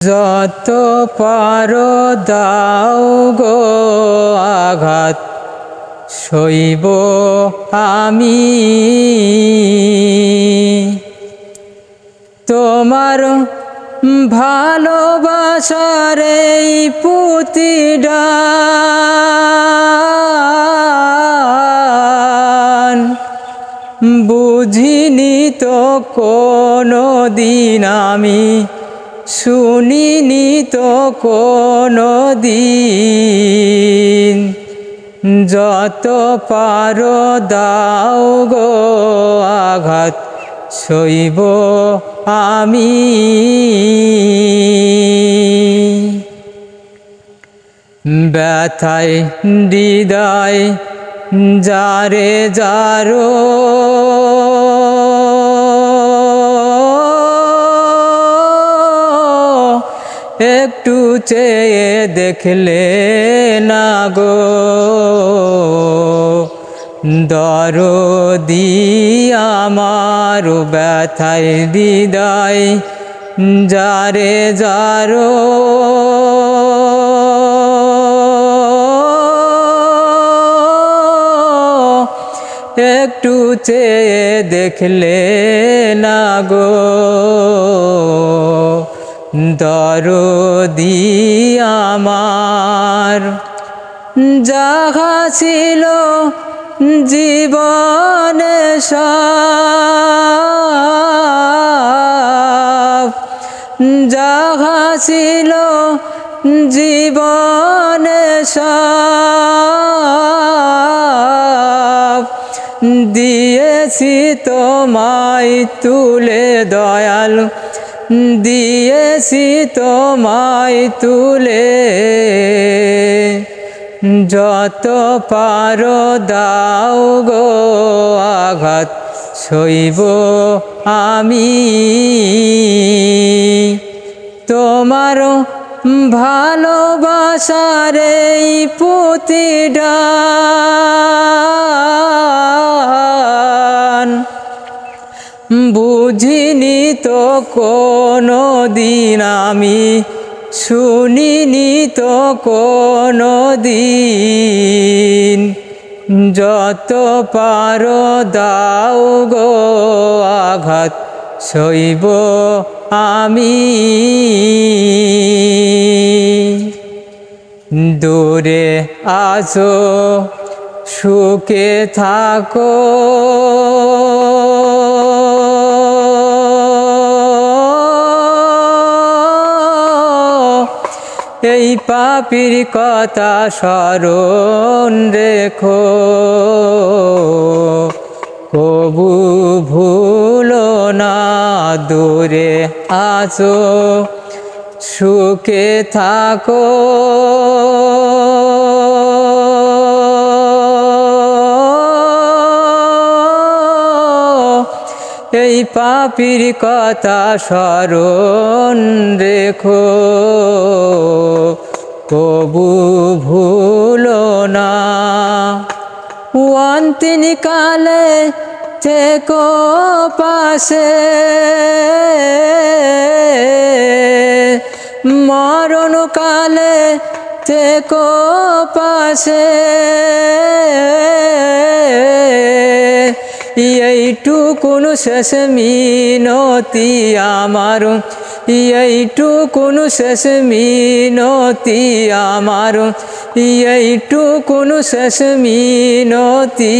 যত পারো দাও গো আঘাত, সইব আমি। তোমার ভালোবাসার এই পুতিডান বুঝিনি তো কোনো দিন আমি। শুনিনি তো কোনো দিন যত পারো দাও গো আঘাত, সইব আমি। ব্যথায়, হৃদয়, যারে যারো একটু চেয়ে দেখলে না গো। দরদি আমার ব্যথায় হৃদয় যারে যারো। একটু চেয়ে দেখলে না গো। দরদি আমার। যাহা ছিল জীবনে যাহা ছিল জীবনে দিয়েছি তোমায় তুলে দয়াল দিয়েছি তোমায় তুলে। যত পারো দাও গো আঘাত সইব আমি। তোমার ভালোবাসার এই পুতিডান তো কোনো দিন আমি শুনিনি তো কোনো দিন যত পারো দাও গো আঘাত, সইব আমি। দূরে আসো সুখে থাকো। এই পাপির কথা স্মরণ রেখো। কবু ভুল না দূরে আসো সুখে থাকো। এই পাপির কথা স্মরণ রেখো। কবু ভুলো না। অন্তিম কালে থেকো পাশে। মরণ কালে থেকো পাশে। এইটুকুন শেষ মিনতি আমার এইটুকুন শেষ মিনতি আমার এইটুকুন শেষ মিনতি।